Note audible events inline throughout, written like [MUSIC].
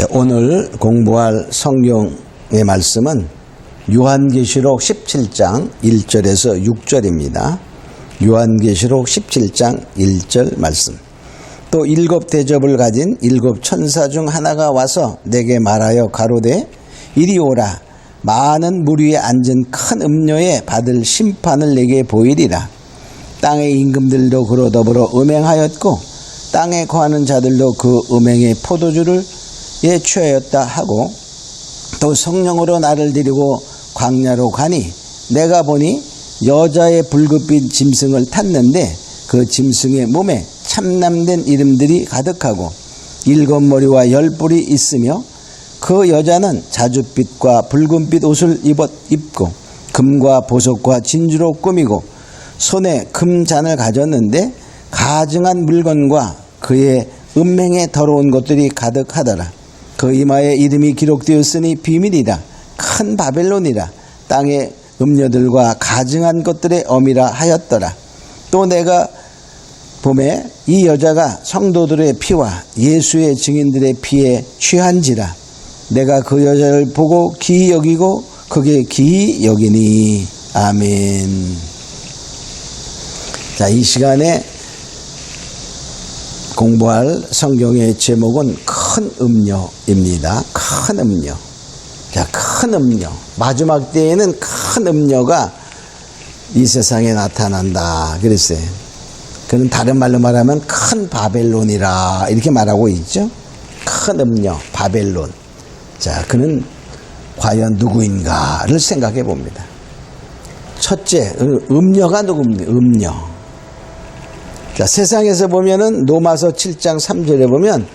자, 오늘 공부할 성경의 말씀은 요한계시록 17장 1절에서 6절입니다. 요한계시록 17장 1절 말씀. 또 일곱 대접을 가진 일곱 천사 중 하나가 와서 내게 말하여 가로되 이리 오라 많은 물 위에 앉은 큰 음료에 받을 심판을 내게 보이리라 땅의 임금들도 그로 더불어 음행하였고 땅에 거하는 자들도 그 음행의 포도주를 예 취하였다 하고 또 성령으로 나를 데리고 광야로 가니 내가 보니 여자의 붉은빛 짐승을 탔는데 그 짐승의 몸에 참남된 이름들이 가득하고 일곱 머리와 열 뿔이 있으며 그 여자는 자줏빛과 붉은빛 옷을 입었, 입고 금과 보석과 진주로 꾸미고 손에 금잔을 가졌는데 가증한 물건과 그의 은맹에 더러운 것들이 가득하더라. 그 이마에 이름이 기록되었으니 비밀이라 큰 바벨론이라 땅의 음녀들과 가증한 것들의 어미라 하였더라. 또 내가 봄에 이 여자가 성도들의 피와 예수의 증인들의 피에 취한지라 내가 그 여자를 보고 기이 여기고 그게 기이 여기니 아멘. 자, 이 시간에 공부할 성경의 제목은 큰 음료입니다. 큰 음료. 자, 큰 음료. 마지막 때에는 큰 음료가 이 세상에 나타난다. 그랬어요. 그는 다른 말로 말하면 큰 바벨론이라 이렇게 말하고 있죠. 큰 음료, 바벨론. 자, 그는 과연 누구인가를 생각해 봅니다. 첫째, 음료가 누구입니까? 음료. 자, 세상에서 보면은 로마서 7장 3절에 보면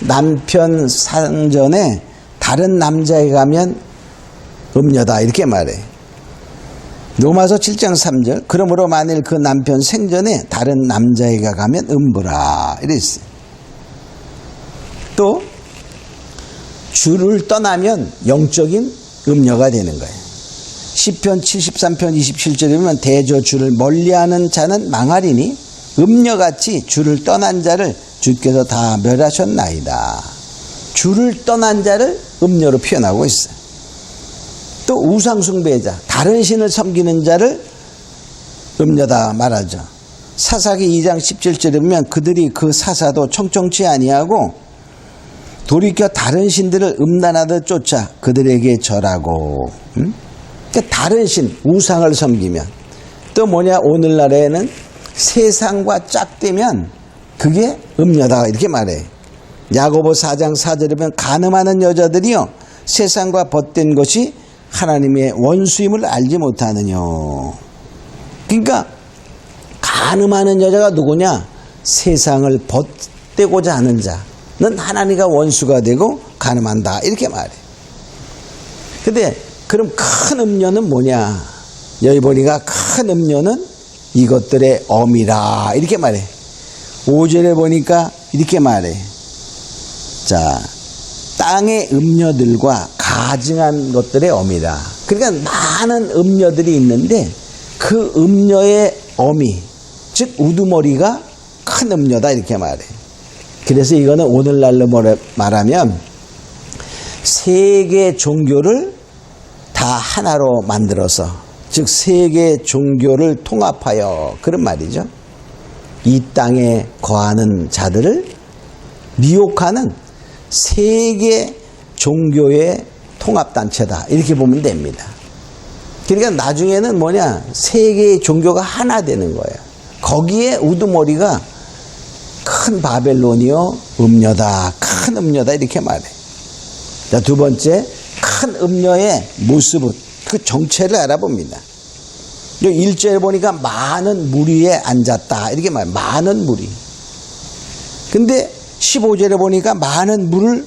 남편 상전에 다른 남자에 가면 음녀다 이렇게 말해. 로마서 7장 3절 그러므로 만일 그 남편 생전에 다른 남자애가 가면 음부라 이랬어요. 또 주를 떠나면 영적인 음녀가 되는 거예요. 10편 73편 27절에 보면 대저 주를 멀리하는 자는 망하리니 음녀같이 주를 떠난 자를 주께서 다 멸하셨나이다. 주를 떠난 자를 음녀로 표현하고 있어요. 또 우상숭배자, 다른 신을 섬기는 자를 음녀다 말하죠. 사사기 2장 17절에 보면 그들이 그 사사도 청청치 아니하고 돌이켜 다른 신들을 음란하듯 쫓아 그들에게 절하고 음? 그러니까 다른 신, 우상을 섬기면 또 뭐냐 오늘날에는 세상과 짝되면 그게 음녀다 이렇게 말해. 야고보 4장 4절에 보면 가늠하는 여자들이요 세상과 벗된 것이 하나님의 원수임을 알지 못하느냐. 그러니까 가늠하는 여자가 누구냐? 세상을 벗대고자 하는 자는 하나님과 원수가 되고 가늠한다 이렇게 말해. 근데 그럼 큰 음녀는 뭐냐? 여기 보니까 큰 음녀는 이것들의 어미라 이렇게 말해. 5절에 보니까 이렇게 말해. 자, 땅의 음녀들과 가증한 것들의 어미라. 그러니까 많은 음녀들이 있는데 그 음녀의 어미, 즉 우두머리가 큰 음녀다 이렇게 말해. 그래서 이거는 오늘날로 말하면 세계 종교를 다 하나로 만들어서 즉 세계 종교를 통합하여 그런 말이죠. 이 땅에 거하는 자들을 미혹하는 세계 종교의 통합단체다. 이렇게 보면 됩니다. 그러니까 나중에는 뭐냐, 세계의 종교가 하나 되는 거예요. 거기에 우두머리가 큰 바벨론이요, 음녀다, 큰 음녀다, 이렇게 말해. 자, 두 번째, 큰 음녀의 모습은 그 정체를 알아봅니다. 1절에 보니까 많은 무리에 앉았다. 이렇게 말해. 많은 무리. 근데 15절에 보니까 많은 물을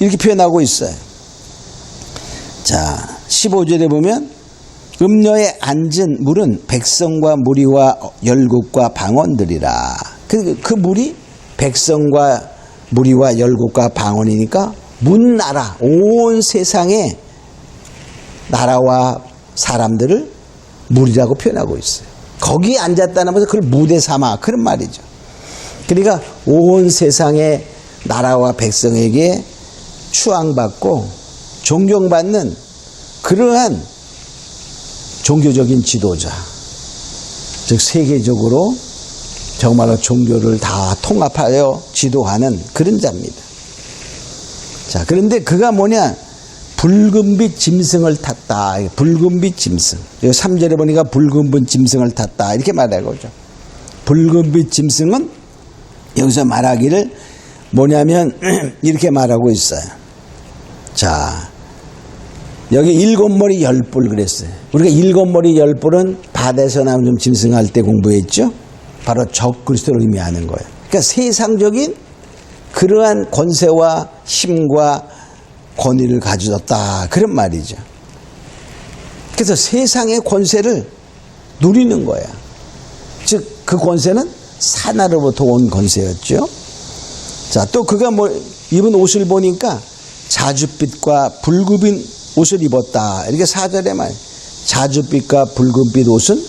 이렇게 표현하고 있어요. 자, 15절에 보면 음녀에 앉은 물은 백성과 무리와 열국과 방언들이라. 그, 그 물이 백성과 무리와 열국과 방언이니까 문나라, 온 세상의 나라와 사람들을 물이라고 표현하고 있어요. 거기 앉았다는 것은 그걸 무대 삼아 그런 말이죠. 그러니까 온 세상의 나라와 백성에게 추앙받고 존경받는 그러한 종교적인 지도자. 즉, 세계적으로 정말로 종교를 다 통합하여 지도하는 그런 자입니다. 자, 그런데 그가 뭐냐? 붉은빛 짐승을 탔다. 붉은빛 짐승. 3절에 보니까 붉은빛 짐승을 탔다. 이렇게 말하고 있죠. 붉은빛 짐승은 여기서 말하기를 뭐냐면 [CLEARS THROAT] 이렇게 말하고 있어요. 자, 여기 일곱 머리 열 뿔 그랬어요. 우리가 일곱 머리 열 뿔은 바다에서 나오는 짐승할 때 공부했죠. 바로 적 그리스도를 의미하는 거예요. 그러니까 세상적인 그러한 권세와 힘과 권위를 가져졌다 그런 말이죠. 그래서 세상의 권세를 누리는 거야. 즉 그 권세는 사나로부터 온 권세였죠. 자, 또 그가 뭐 입은 옷을 보니까 자줏빛과 붉은 옷을 입었다. 이렇게 사절에 말. 자줏빛과 붉은빛 옷은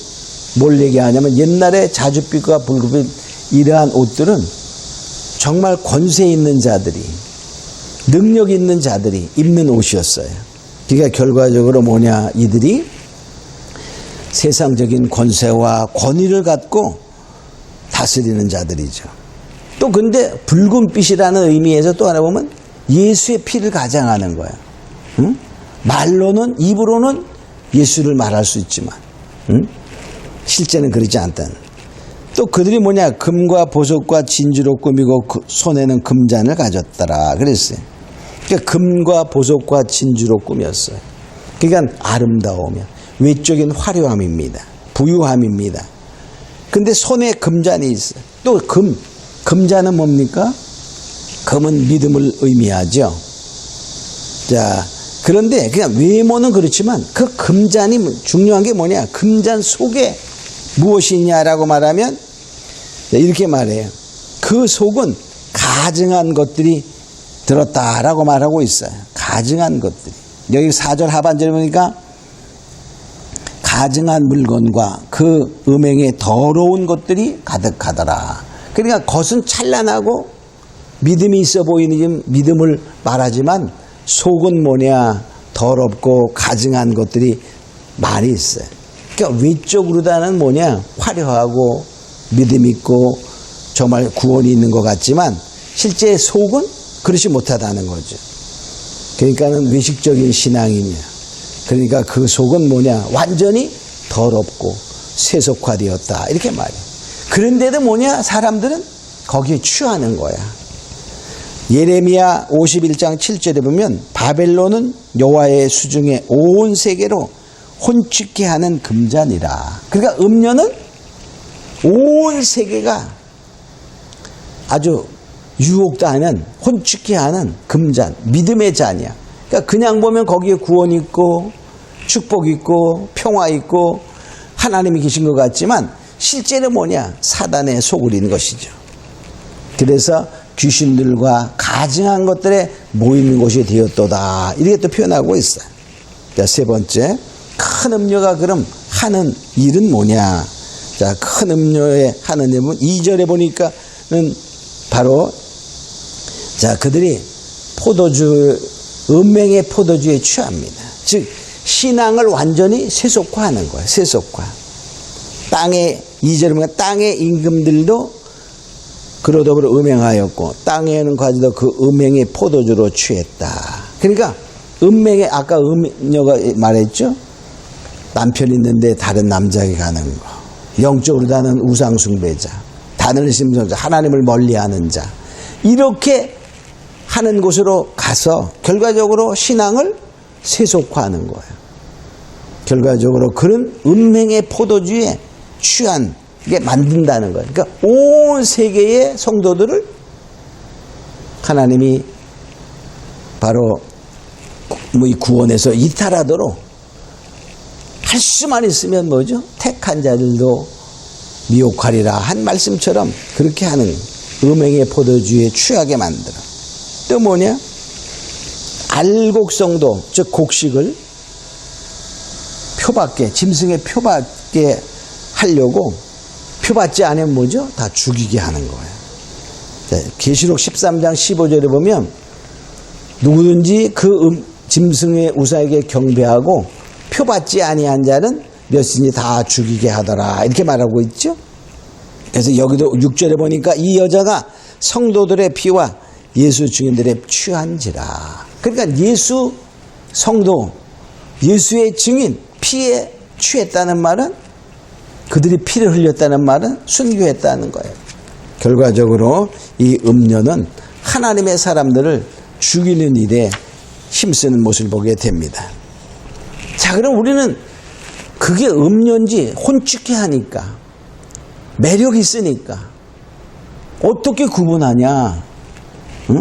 뭘 얘기하냐면 옛날에 자줏빛과 붉은빛 이러한 옷들은 정말 권세 있는 자들이 능력 있는 자들이 입는 옷이었어요. 그러니까 결과적으로 뭐냐 이들이 세상적인 권세와 권위를 갖고 다스리는 자들이죠. 또 근데 붉은빛이라는 의미에서 또 하나 보면 예수의 피를 가장하는 거예요. 응? 말로는 입으로는 예수를 말할 수 있지만 응? 실제는 그러지 않다는. 또 그들이 뭐냐 금과 보석과 진주로 꾸미고 그 손에는 금잔을 가졌더라 그랬어요. 그러니까 금과 보석과 진주로 꾸몄어요. 그러니까 아름다우며 외적인 화려함입니다. 부유함입니다. 근데 손에 금잔이 있어요. 또 금, 금잔은 뭡니까? 금은 믿음을 의미하죠. 자, 그런데 그냥 외모는 그렇지만 그 금잔이 중요한 게 뭐냐? 금잔 속에 무엇이 있냐라고 말하면 이렇게 말해요. 그 속은 가증한 것들이 들었다라고 말하고 있어요. 가증한 것들이. 여기 4절 하반절에 보니까 가증한 물건과 그 음행에 더러운 것들이 가득하더라. 그러니까 겉은 찬란하고 믿음이 있어 보이는 믿음을 말하지만 속은 뭐냐 더럽고 가증한 것들이 많이 있어요. 그러니까 외적으로 다는 뭐냐 화려하고 믿음 있고 정말 구원이 있는 것 같지만 실제 속은 그렇지 못하다는 거죠. 그러니까는 외식적인 신앙이냐. 그러니까 그 속은 뭐냐 완전히 더럽고 세속화되었다 이렇게 말이에요. 그런데도 뭐냐 사람들은 거기에 취하는 거야. 예레미야 51장 7절에 보면 바벨론은 여호와의 수중에 온 세계로 혼축케 하는 금잔이라. 그러니까 음료는 온 세계가 아주 유혹도 하는 혼축케 하는 금잔, 믿음의 잔이야. 그러니까 그냥 보면 거기에 구원 있고 축복 있고 평화 있고 하나님이 계신 것 같지만 실제는 뭐냐? 사단의 속을인 것이죠. 그래서 귀신들과 가증한 것들에 모이는 곳이 되었도다. 이렇게 또 표현하고 있어요. 자, 세 번째. 큰 음료가 그럼 하는 일은 뭐냐? 자, 큰 음료에 하는 일은 2절에 보니까는 바로 자, 그들이 포도주, 은맹의 포도주에 취합니다. 즉, 신앙을 완전히 세속화하는 거예요. 세속화. 땅의, 2절에 보면 땅의 임금들도 그러더불어 음행하였고 땅에는 가지도 그 음행의 포도주로 취했다. 그러니까 음행의 아까 음녀가 말했죠. 남편 있는데 다른 남자에게 가는 거. 영적으로 다는 우상 숭배자, 다른 심성자, 하나님을 멀리 하는 자. 이렇게 하는 곳으로 가서 결과적으로 신앙을 세속화하는 거예요. 결과적으로 그런 음행의 포도주에 취한 게 만든다는 거예요. 그러니까 온 세계의 성도들을 하나님이 바로 뭐이 구원에서 이탈하도록 할 수만 있으면 뭐죠? 택한 자들도 미혹하리라 한 말씀처럼 그렇게 하는 음행의 포도주에 취하게 만들어. 또 뭐냐? 알곡성도 즉 곡식을 표받게 짐승의 표받게 하려고 표받지 않으면 뭐죠? 다 죽이게 하는 거예요. 계시록 13장 15절에 보면 누구든지 그 음, 짐승의 우사에게 경배하고 표받지 아니한 자는 몇신이 다 죽이게 하더라 이렇게 말하고 있죠. 그래서 여기도 6절에 보니까 이 여자가 성도들의 피와 예수 증인들의 취한지라. 그러니까 예수 성도 예수의 증인 피에 취했다는 말은 그들이 피를 흘렸다는 말은 순교했다는 거예요. 결과적으로 이 음녀는 하나님의 사람들을 죽이는 일에 힘쓰는 모습을 보게 됩니다. 자, 그럼 우리는 그게 음녀인지 혼축해 하니까 매력 있으니까 어떻게 구분하냐? 응?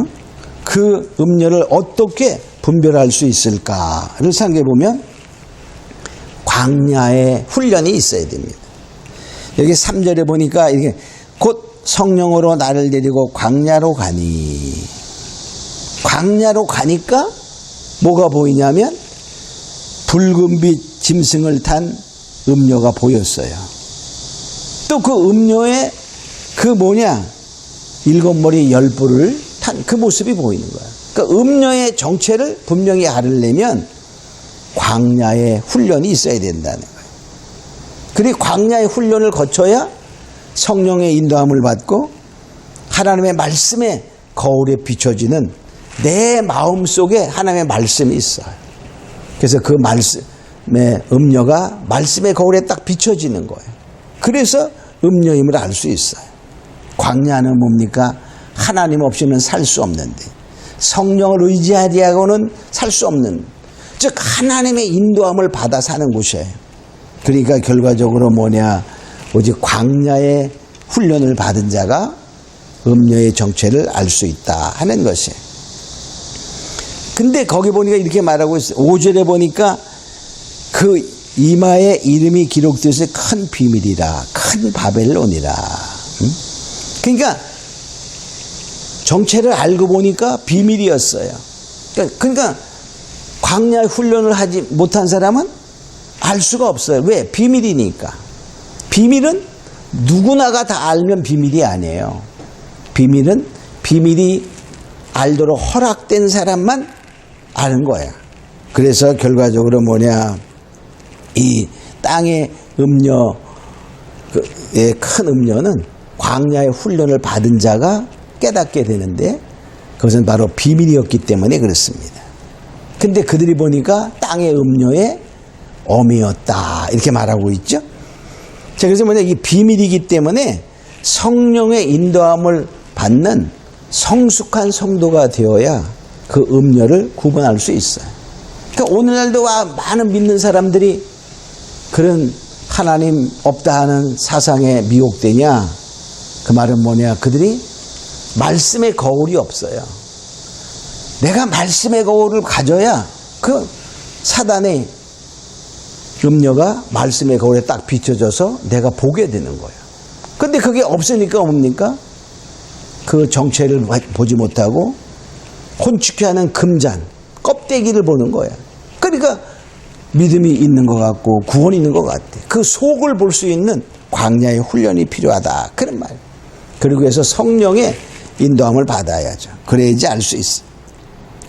그 음료를 어떻게 분별할 수 있을까를 생각해 보면 광야의 훈련이 있어야 됩니다. 여기 3절에 보니까 이게 곧 성령으로 나를 데리고 광야로 가니 광야로 가니까 뭐가 보이냐면 붉은빛 짐승을 탄 음료가 보였어요. 또 그 음료에 그 뭐냐 일곱 머리 열 뿔을 탄그 모습이 보이는 거야. 그러니까 음료의 정체를 분명히 알으려면 광야의 훈련이 있어야 된다는 거예요. 그리고 광야의 훈련을 거쳐야 성령의 인도함을 받고 하나님의 말씀에 거울에 비춰지는 내 마음 속에 하나님의 말씀이 있어요. 그래서 그 말씀의 음료가 말씀의 거울에 딱 비춰지는 거예요. 그래서 음료임을 알 수 있어요. 광야는 뭡니까? 하나님 없이는 살 수 없는데 성령을 의지하리하고는 살 수 없는 즉 하나님의 인도함을 받아 사는 곳이에요. 그러니까 결과적으로 뭐냐 오직 광야의 훈련을 받은 자가 음료의 정체를 알 수 있다 하는 것이에요. 근데 거기 보니까 이렇게 말하고 있어요. 5절에 보니까 그 이마에 이름이 기록되어서 큰 비밀이라 큰 바벨론이라 응? 그러니까 정체를 알고 보니까 비밀이었어요. 그러니까, 그러니까 광야 훈련을 하지 못한 사람은 알 수가 없어요. 왜? 비밀이니까. 비밀은 누구나가 다 알면 비밀이 아니에요. 비밀은 비밀이 알도록 허락된 사람만 아는 거야. 그래서 결과적으로 뭐냐? 이 땅의 음료, 의 큰 음료는 광야의 훈련을 받은 자가 깨닫게 되는데 그것은 바로 비밀이었기 때문에 그렇습니다. 근데 그들이 보니까 땅의 음료의 어미였다. 이렇게 말하고 있죠. 자, 그래서 뭐냐, 이 비밀이기 때문에 성령의 인도함을 받는 성숙한 성도가 되어야 그 음료를 구분할 수 있어요. 그러니까 오늘날도 많은 믿는 사람들이 그런 하나님 없다 하는 사상에 미혹되냐? 그 말은 뭐냐? 그들이 말씀의 거울이 없어요. 내가 말씀의 거울을 가져야 그 사단의 음료가 말씀의 거울에 딱 비춰져서 내가 보게 되는 거예요. 근데 그게 없으니까 뭡니까? 그 정체를 보지 못하고 혼축해 하는 금잔, 껍데기를 보는 거야. 그러니까 믿음이 있는 것 같고 구원이 있는 것 같아. 그 속을 볼 수 있는 광야의 훈련이 필요하다. 그런 말. 그리고 해서 성령의 인도함을 받아야죠. 그래야지 알 수 있어.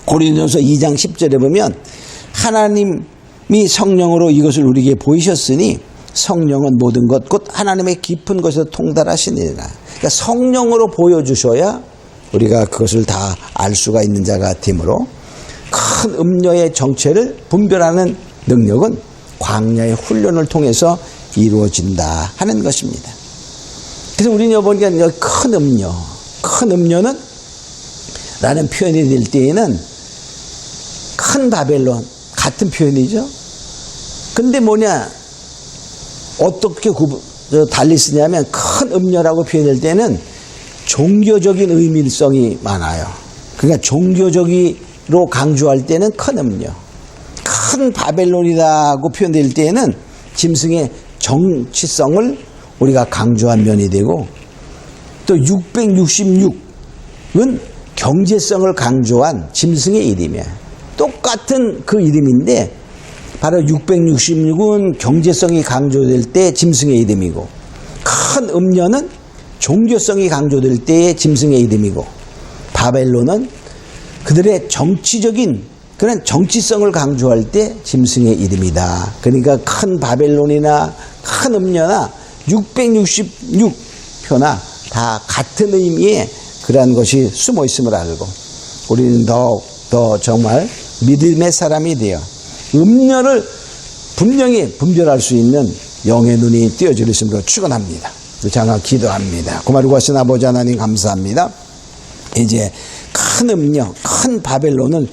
고린도서 2장 10절에 보면 하나님이 성령으로 이것을 우리에게 보이셨으니 성령은 모든 것 곧 하나님의 깊은 것에서 통달하시니라. 그러니까 성령으로 보여주셔야 우리가 그것을 다 알 수가 있는 자가 되므로 큰 음료의 정체를 분별하는 능력은 광야의 훈련을 통해서 이루어진다 하는 것입니다. 그래서 우리는 여보니까 큰 음료, 큰 음료는 라는 표현이 될 때에는 큰 바벨론 같은 표현이죠. 근데 뭐냐 어떻게 구분, 달리 쓰냐면 큰 음료라고 표현할 때는 종교적인 의미성이 많아요. 그러니까 종교적으로 강조할 때는 큰 음료. 큰 바벨론이라고 표현될 때에는 짐승의 정치성을 우리가 강조한 면이 되고 또 666은 경제성을 강조한 짐승의 이름이야. 똑같은 그 이름인데 바로 666은 경제성이 강조될 때 짐승의 이름이고 큰 음료는 종교성이 강조될 때의 짐승의 이름이고 바벨론은 그들의 정치적인 그런 정치성을 강조할 때 짐승의 이름이다. 그러니까 큰 바벨론이나 큰 음녀나 666표나 다 같은 의미의 그러한 것이 숨어 있음을 알고 우리는 더욱 더 정말 믿음의 사람이 되어 음녀를 분명히 분별할 수 있는 영의 눈이 띄어지심으로 축원합니다. 장하 기도합니다. 고마르고 하신 아버지 하나님 감사합니다. 이제 큰 음녀, 큰 바벨론은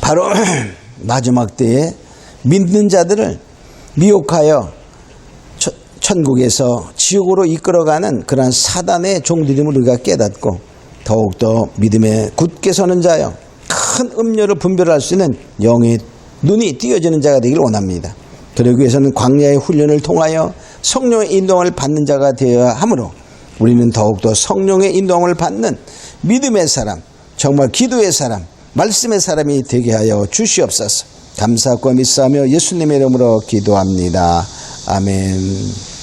바로 [CLEARS THROAT] 마지막 때에 믿는 자들을 미혹하여 천- 천국에서 지옥으로 이끌어가는 그러한 사단의 종들임을 우리가 깨닫고 더욱더 믿음에 굳게 서는 자여 큰 음료를 분별할 수 있는 영의 눈이 띄어지는 자가 되기를 원합니다. 그러기 위해서는 광야의 훈련을 통하여 성령의 인도함을 받는 자가 되어야 하므로 우리는 더욱더 성령의 인도함을 받는 믿음의 사람, 정말 기도의 사람, 말씀의 사람이 되게 하여 주시옵소서. 감사하고 믿사하며 예수님의 이름으로 기도합니다. 아멘.